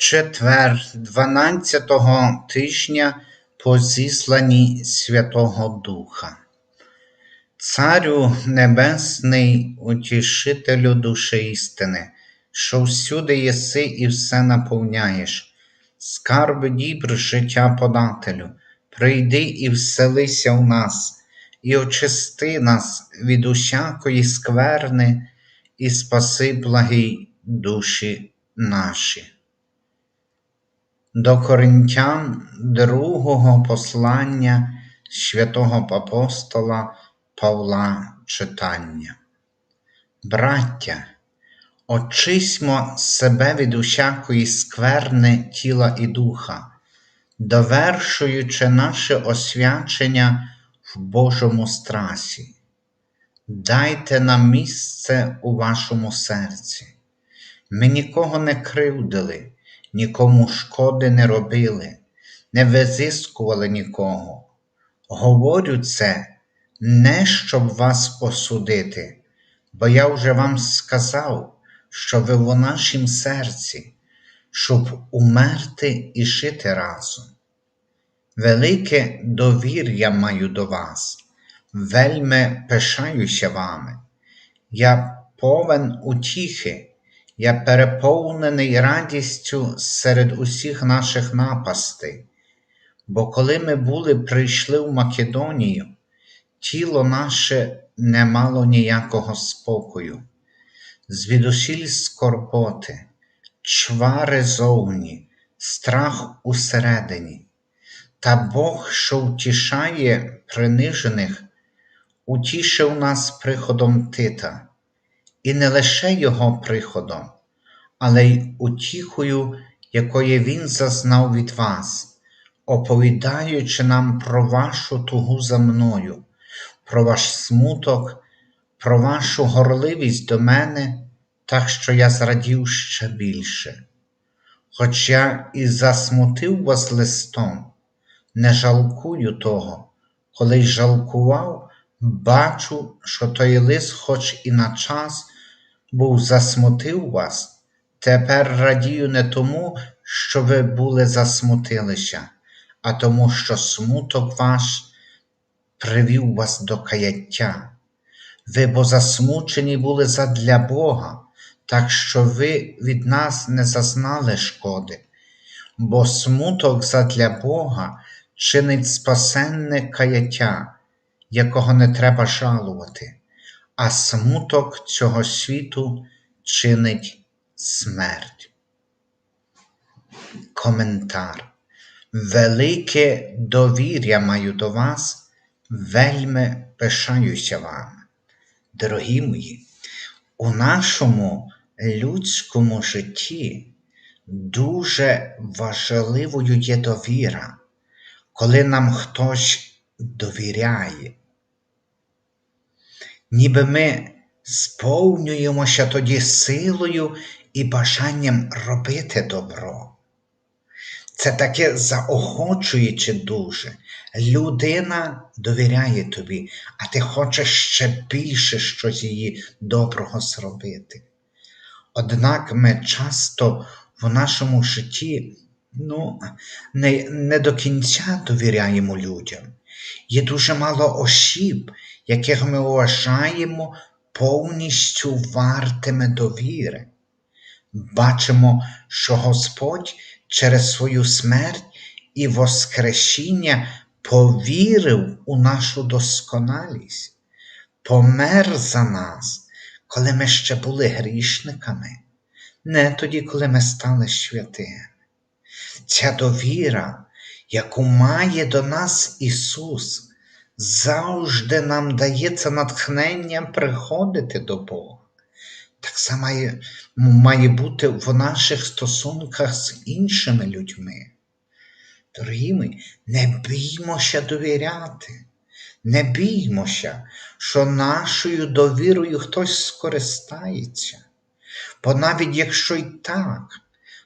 Четвер, 12-го тижня по зісланні Святого Духа. Царю Небесний, утішителю душі істини, що всюди єси і все наповняєш, скарби дібр життя подателю, прийди і вселися в нас, і очисти нас від усякої скверни, і спаси благі душі наші. До Коринтян другого послання святого апостола Павла читання. Браття, очисьмо себе від усякої скверни тіла і духа, довершуючи наше освячення в Божому страсі. Дайте нам місце у вашому серці. Ми нікого не кривдили нікому шкоди не робили, не визискували нікого. Говорю це не щоб вас осудити, бо я вже вам сказав, що ви в нашім серці, щоб умерти і жити разом. Велике довір'я маю до вас, вельми пишаюся вами. Я повен утіхи. Я переповнений радістю серед усіх наших напастей, бо коли ми були прийшли в Македонію, тіло наше не мало ніякого спокою, звідусіль скорботи, чвари зовні, страх усередині, та Бог, що втішає принижених, утішив нас приходом Тита і не лише Його приходом, але й утіхою, якої Він зазнав від вас, оповідаючи нам про вашу тугу за мною, про ваш смуток, про вашу горливість до мене, так що я зрадів ще більше. Хоч я і засмутив вас листом, не жалкую того, коли й жалкував, бачу, що той лист, хоч і на час, був засмутив вас, тепер радію не тому, що ви були засмутилися, а тому, що смуток ваш привів вас до каяття. Ви бо засмучені були задля Бога, так що ви від нас не зазнали шкоди, бо смуток задля Бога чинить спасенне каяття, якого не треба жалувати а смуток цього світу чинить смерть. Коментар. Велике довір'я маю до вас, вельми пишаюся вами. Дорогі мої, у нашому людському житті дуже важливою є довіра, коли нам хтось довіряє ніби ми сповнюємося тоді силою і бажанням робити добро. Це таке заохочуюче дуже. Людина довіряє тобі, а ти хочеш ще більше щось її доброго зробити. Однак ми часто в нашому житті ну, не, не до кінця довіряємо людям. Є дуже мало осіб, яких ми вважаємо повністю вартими довіри. Бачимо, що Господь через свою смерть і Воскресіння повірив у нашу досконалість, помер за нас, коли ми ще були грішниками, не тоді, коли ми стали святими. Ця довіра, яку має до нас Ісус, завжди нам дається натхнення приходити до Бога. Так само має, має бути в наших стосунках з іншими людьми. Дорогі мої, не біймося довіряти, не біймося, що нашою довірою хтось скористається. Бо навіть якщо й так,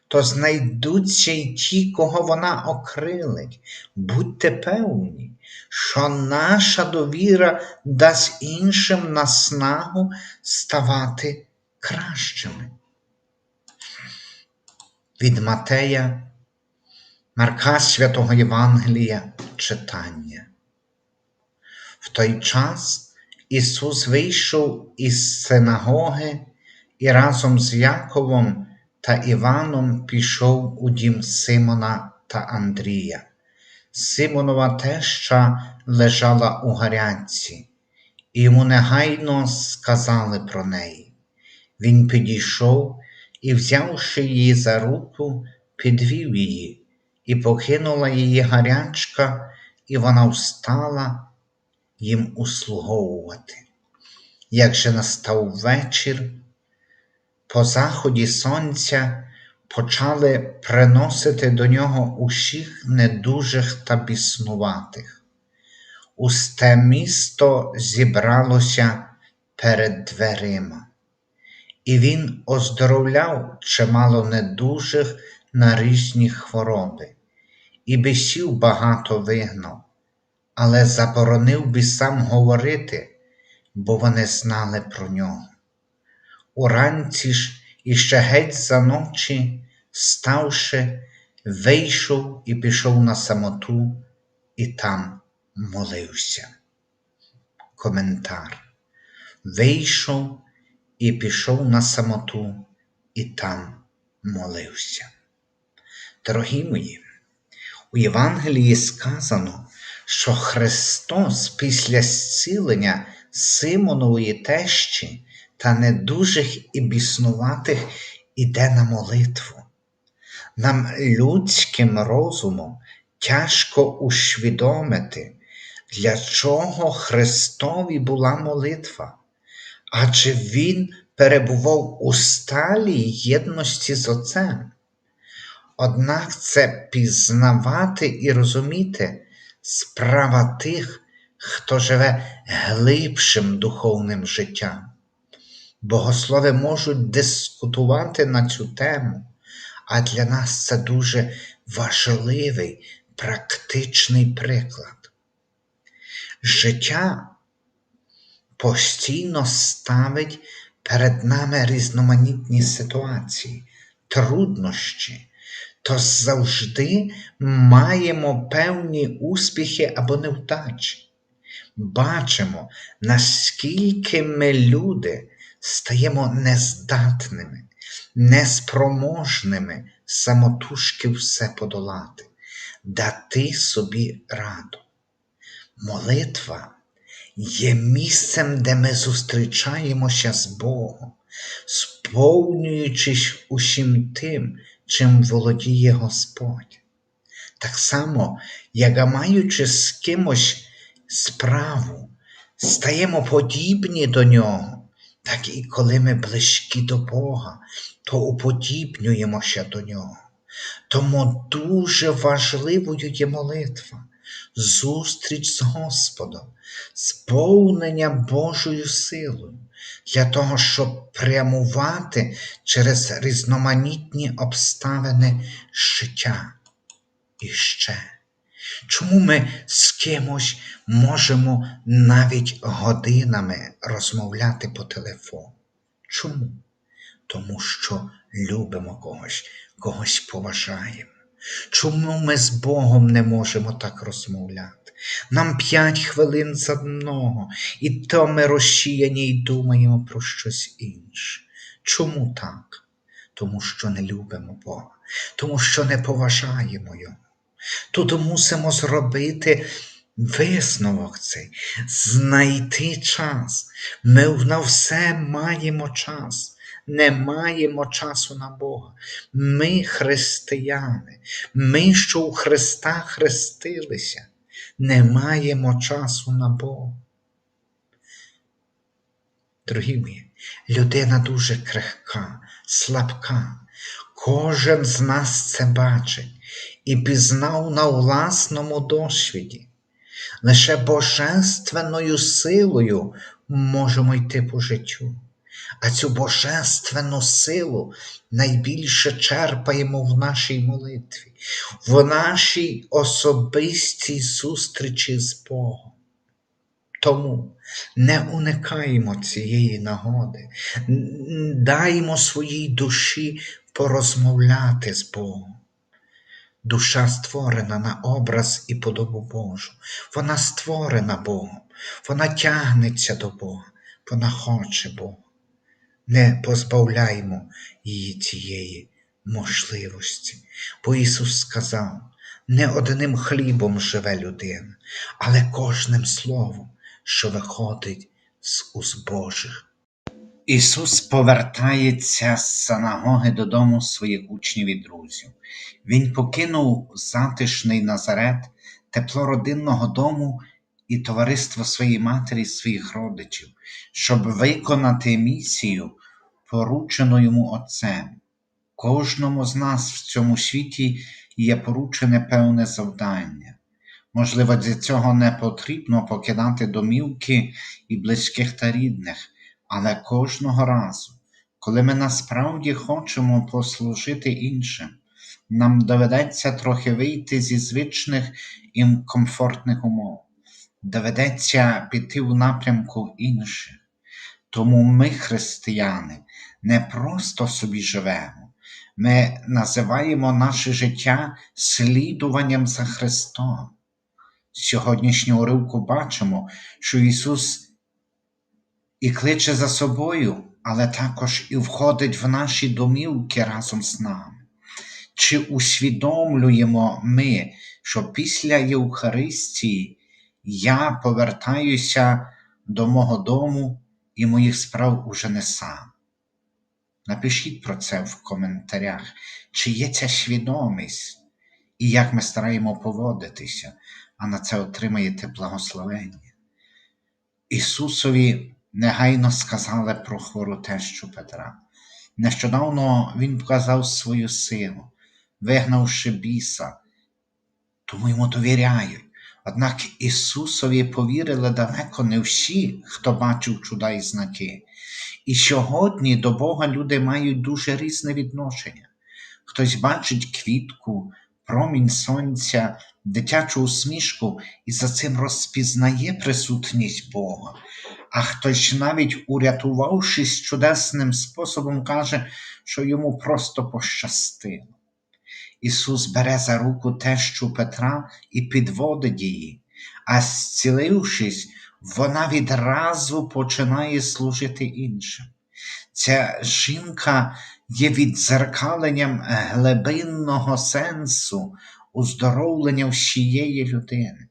то знайдуться й ті, кого вона окрилить. Будьте певні, що наша довіра дасть іншим наснагу ставати кращими. від Матея, Марка Святого Євангелія читання. В той час Ісус вийшов із синагоги і разом з Яковом та Іваном пішов у дім Симона та Андрія. Симонова теща лежала у гарячці, і йому негайно сказали про неї. Він підійшов і, взявши її за руку, підвів її, і покинула її гарячка, і вона встала їм услуговувати. Як же настав вечір, по заході сонця почали приносити до нього усіх недужих та біснуватих. Усте місто зібралося перед дверима, і він оздоровляв чимало недужих на різні хвороби, і бісів багато вигнав, але заборонив бісам говорити, бо вони знали про нього. Уранці ж іще геть за ночі, ставши, вийшов і пішов на самоту, і там молився. Коментар. Вийшов і пішов на самоту, і там молився. Дорогі мої, у Євангелії сказано, що Христос після зцілення Симонової тещі та недужих і біснуватих іде на молитву. Нам людським розумом тяжко усвідомити, для чого Христові була молитва, адже Він перебував у сталій єдності з Отцем. Однак це пізнавати і розуміти справа тих, хто живе глибшим духовним життям. Богослови можуть дискутувати на цю тему, а для нас це дуже важливий практичний приклад. Життя постійно ставить перед нами різноманітні ситуації, труднощі, то завжди маємо певні успіхи або невдачі. Бачимо, наскільки ми люди стаємо нездатними, неспроможними самотужки все подолати, дати собі раду. Молитва є місцем, де ми зустрічаємося з Богом, сповнюючись усім тим, чим володіє Господь. Так само, як маючи з кимось справу, стаємо подібні до нього, так і коли ми близькі до Бога, то уподібнюємося до нього. Тому дуже важливою є молитва, зустріч з Господом, сповнення Божою силою для того, щоб прямувати через різноманітні обставини життя. І ще. Чому ми з кимось можемо навіть годинами розмовляти по телефону? Чому? Тому що любимо когось, когось поважаємо. Чому ми з Богом не можемо так розмовляти? Нам п'ять хвилин за одного, і то ми розчияні й думаємо про щось інше. Чому так? Тому що не любимо Бога, тому що не поважаємо Його. Тут мусимо зробити висновок цей, знайти час. Ми на все маємо час. Не маємо часу на Бога. Ми християни, ми, що у Христа хрестилися, не маємо часу на Бога. Дорогі мої, людина дуже крихка, слабка. Кожен з нас це бачить і пізнав на власному досвіді. Лише божественною силою можемо йти по життю, а цю божественну силу найбільше черпаємо в нашій молитві, в нашій особистій зустрічі з Богом. Тому не уникаємо цієї нагоди, даймо своїй душі порозмовляти з Богом. Душа створена на образ і подобу Божу. Вона створена Богом, вона тягнеться до Бога, вона хоче Бога. Не позбавляймо її цієї можливості. Бо Ісус сказав, не одним хлібом живе людина, але кожним словом, що виходить з уст Божих. Ісус повертається з синагоги додому своїх учнів і друзів. Він покинув затишний Назарет, тепло родинного дому і товариство своєї матері своїх родичів, щоб виконати місію, поручену йому Отцем. Кожному з нас в цьому світі є поручене певне завдання. Можливо, для цього не потрібно покидати домівки і близьких та рідних, але кожного разу, коли ми насправді хочемо послужити іншим, нам доведеться трохи вийти зі звичних і комфортних умов, доведеться піти в напрямку інших. Тому ми, християни, не просто собі живемо, ми називаємо наше життя слідуванням за Христом. З сьогоднішнього уривку бачимо, що Ісус і кличе за собою, але також і входить в наші домівки разом з нами. Чи усвідомлюємо ми, що після Євхаристії я повертаюся до мого дому і моїх справ уже не сам? Напишіть про це в коментарях, чи є ця свідомість і як ми стараємо поводитися, а на це отримаєте благословення. Ісусові негайно сказали про хвору тещу Петра. Нещодавно Він показав свою силу, вигнавши біса, тому йому довіряють. Однак Ісусові повірили далеко не всі, хто бачив чуда і знаки. І сьогодні до Бога люди мають дуже різне відношення. Хтось бачить квітку, промінь сонця, дитячу усмішку і за цим розпізнає присутність Бога, а хтось, навіть урятувавшись чудесним способом, каже, що йому просто пощастило. Ісус бере за руку тещу Петра і підводить її, а зцілившись, вона відразу починає служити іншим. Ця жінка є віддзеркаленням глибинного сенсу уздоровлення всієї людини.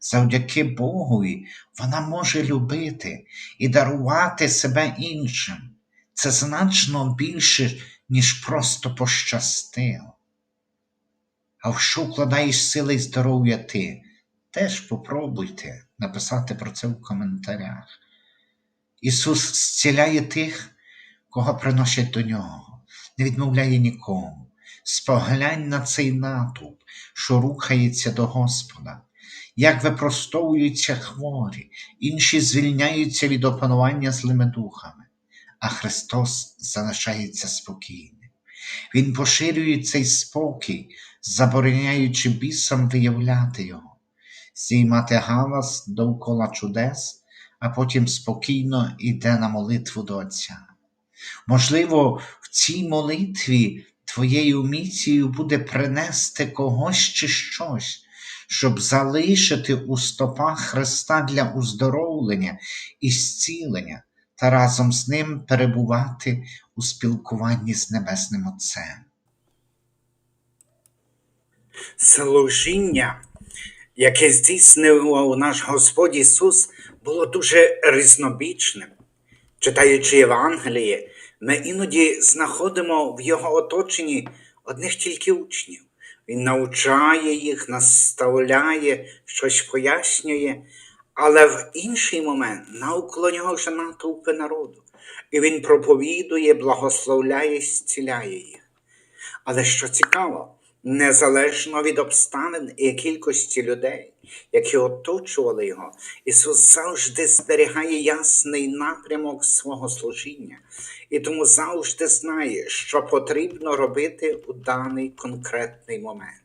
Завдяки Богові вона може любити і дарувати себе іншим. Це значно більше, ніж просто пощастило. А в що вкладаєш сили і здоров'я ти? Теж попробуйте написати про це в коментарях. Ісус зціляє тих, кого приносять до нього, не відмовляє нікому. Споглянь на цей натовп, що рухається до Господа, як випростовуються хворі, інші звільняються від опанування злими духами, а Христос залишається спокійним. Він поширює цей спокій, забороняючи бісам виявляти його, здіймати галас довкола чудес, а потім спокійно йде на молитву до Отця. Можливо, в цій молитві твоєю місією буде принести когось чи щось, щоб залишити у стопах Христа для уздоровлення і зцілення та разом з ним перебувати у спілкуванні з Небесним Отцем. служіння, яке здійснював наш Господь Ісус, було дуже різнобічним. Читаючи Євангеліє, ми іноді знаходимо в його оточенні одних тільки учнів. Він навчає їх, наставляє, щось пояснює, але в інший момент навколо нього вже натовпи народу, і він проповідує, благословляє, зціляє їх. Але що цікаво, незалежно від обставин і кількості людей, які оточували його, Ісус завжди зберігає ясний напрямок свого служіння і тому завжди знає, що потрібно робити у даний конкретний момент.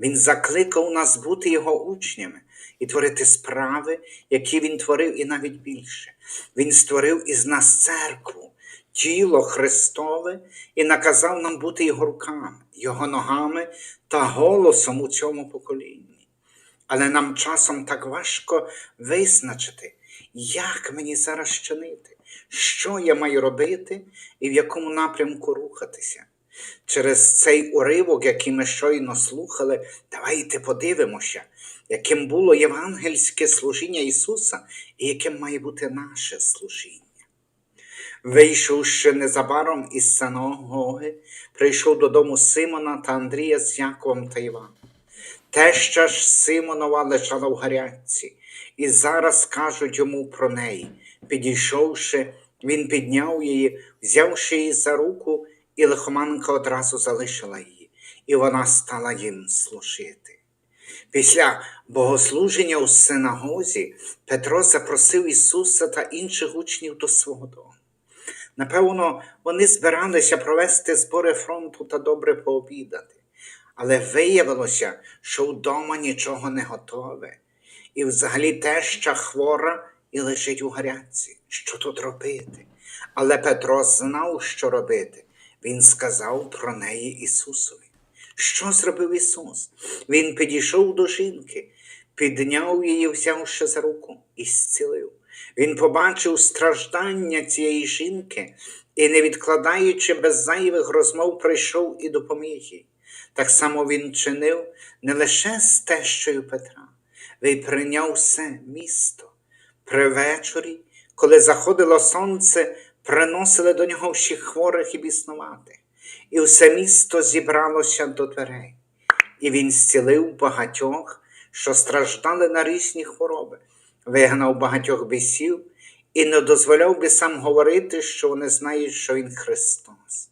Він закликав нас бути його учнями і творити справи, які він творив, і навіть більше. Він створив із нас церкву, тіло Христове і наказав нам бути його руками, його ногами та голосом у цьому поколінні. Але нам часом так важко визначити, як мені зараз чинити, що я маю робити і в якому напрямку рухатися. Через цей уривок, який ми щойно слухали, давайте подивимося, яким було євангельське служіння Ісуса і яким має бути наше служіння. Вийшовши незабаром із синагоги, прийшов додому Симона та Андрія з Яковом та Іваном. Теща ж Симонова лежала в гарячці, і зараз кажуть йому про неї. Підійшовши, він підняв її, взявши її за руку, і лихоманка одразу залишила її, і вона стала їм служити. Після богослуження у синагозі Петро запросив Ісуса та інших учнів до свого дому. Напевно, вони збиралися провести збори фронту та добре пообідати. Але виявилося, що вдома нічого не готове. І взагалі теща хвора і лежить у гарячці. Що тут робити? Але Петро знав, що робити. Він сказав про неї Ісусові. Що зробив Ісус? Він підійшов до жінки, підняв її, взявши за руку, і зцілив. Він побачив страждання цієї жінки і, не відкладаючи без зайвих розмов, прийшов і допоміг їй. Так само він чинив не лише з тещою Петра, він прийняв все місто. При вечорі, коли заходило сонце, приносили до нього всіх хворих і біснуватих, і все місто зібралося до дверей. І він зцілив багатьох, що страждали на різні хвороби, вигнав багатьох бісів і не дозволяв бісам говорити, що вони знають, що Він Христос.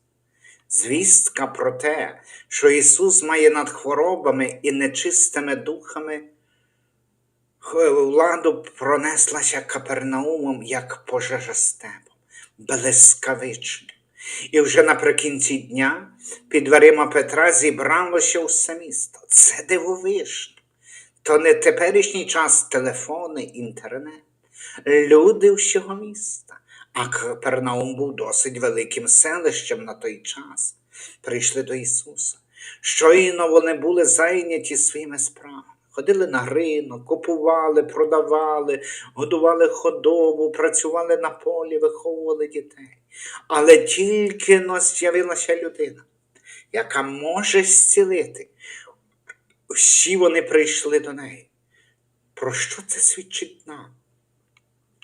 Звістка про те, що Ісус має над хворобами і нечистими духами, владу пронеслася Капернаумом, як пожежа степом, блискавично. І вже наприкінці дня під дверима Петра зібралося все місто. Це дивовижно. То не теперішній час телефони, інтернет, люди всього міста. А Капернаум був досить великим селищем на той час. Прийшли до Ісуса. Щойно вони були зайняті своїми справами. Ходили на ринок, купували, продавали, годували худобу, працювали на полі, виховували дітей. Але тільки но з'явилася людина, яка може зцілити. Всі вони прийшли до неї. Про що це свідчить нам?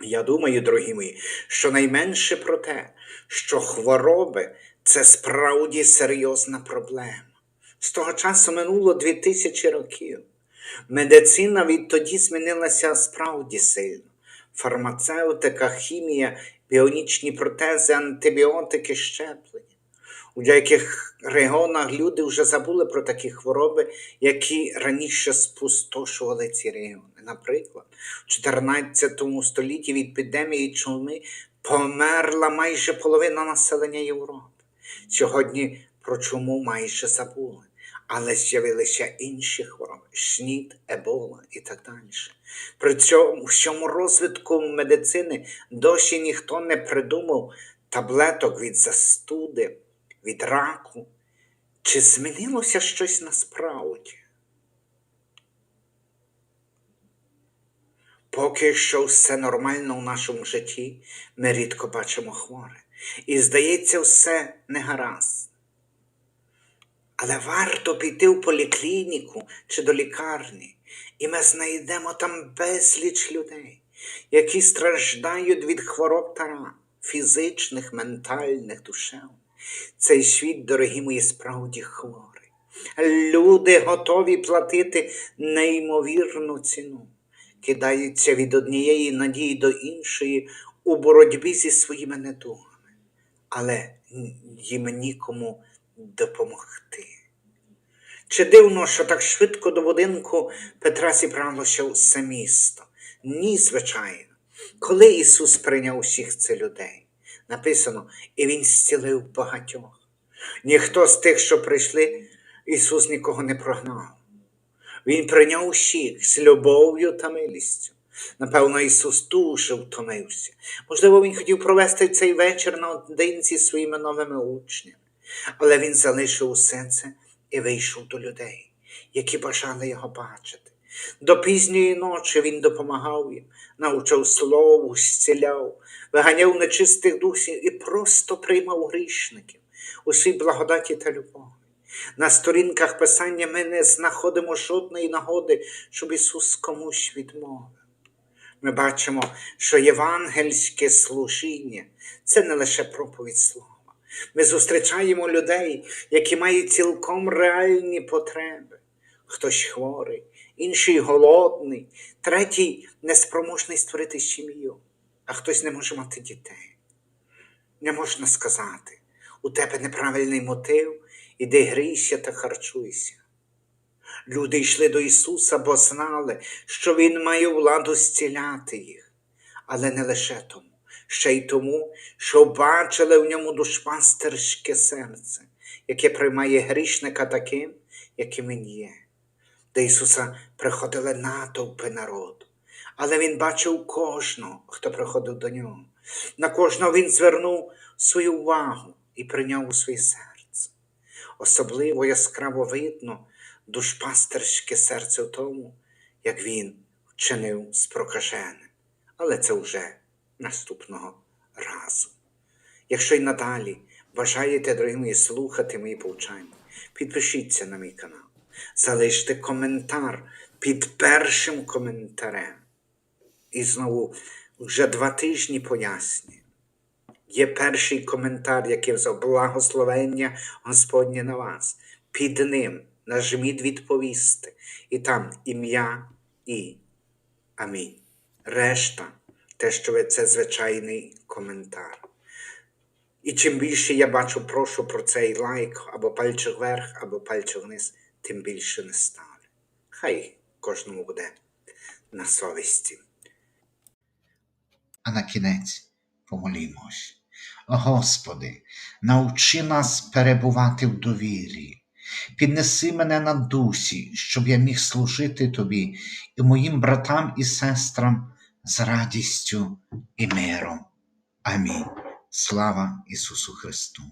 Я думаю, дорогі мої, що найменше про те, що хвороби це справді серйозна проблема. З того часу минуло дві тисячі років. Медицина відтоді змінилася справді сильно. Фармацевтика, хімія, біонічні протези, антибіотики, щеплення. У деяких регіонах люди вже забули про такі хвороби, які раніше спустошували ці регіони. Наприклад, у 14 столітті від епідемії чуми померла майже половина населення Європи. Сьогодні про чуму майже забули, але з'явилися інші хвороби снід, ебола і так далі. При цьому всьому розвитку медицини досі ніхто не придумав таблеток від застуди, від раку. Чи змінилося щось насправді? Поки що все нормально в нашому житті, ми рідко бачимо хворе. І здається, все не гаразд. Але варто піти в поліклініку чи до лікарні, і ми знайдемо там безліч людей, які страждають від хвороб та ран, фізичних, ментальних, душевних. Цей світ, дорогі мої, справді хворий. Люди готові платити неймовірну ціну, кидаються від однієї надії до іншої у боротьбі зі своїми недугами, але їм нікому допомогти. Чи дивно, що так швидко до будинку Петра зібралося все місто? Ні, звичайно. Коли Ісус прийняв усіх цих людей, написано, і Він зцілив багатьох. Ніхто з тих, що прийшли, Ісус нікого не прогнав. Він прийняв усіх з любов'ю та милістю. Напевно, Ісус дуже втомився. Можливо, Він хотів провести цей вечір наодинці зі своїми новими учнями. Але Він залишив усе це і вийшов до людей, які бажали його бачити. До пізньої ночі він допомагав їм, навчав слову, зціляв, виганяв нечистих духів і просто приймав грішників у свій благодаті та любові. На сторінках Писання ми не знаходимо жодної нагоди, щоб Ісус комусь відмовив. Ми бачимо, що євангельське служіння це не лише проповідь слова. Ми зустрічаємо людей, які мають цілком реальні потреби. Хтось хворий, інший голодний, третій неспроможний створити сім'ю, а хтось не може мати дітей. Не можна сказати, у тебе неправильний мотив, іди грійся та харчуйся. Люди йшли до Ісуса, бо знали, що Він має владу зціляти їх, але не лише тому, ще й тому, що бачили в ньому душпастерське серце, яке приймає грішника таким, яким він є. До Ісуса приходили натовпи народу, але Він бачив кожного, хто приходив до нього. На кожного Він звернув свою увагу і прийняв у своє серце. Особливо яскраво видно душпастерське серце в тому, як він вчинив з прокаженим. Але це вже наступного разу. Якщо й надалі бажаєте, дорогі мої, слухати мої повчання, підпишіться на мій канал, залиште коментар під першим коментарем. І знову вже два тижні пояснюю. Є перший коментар, який взяв благословення Господнє на вас. Під ним нажміть відповісти, і там ім'я і амінь. Решта, те, що ви це звичайний коментар. І чим більше я бачу, прошу про цей лайк або пальчик вверх, або пальчик вниз, тим більше не ставлю. Хай кожному буде на совісті. А на кінець помолімось. Господи, навчи нас перебувати в довірі. Піднеси мене на дусі, щоб я міг служити Тобі і моїм братам і сестрам з радістю і миром. Амінь. Слава Ісусу Христу!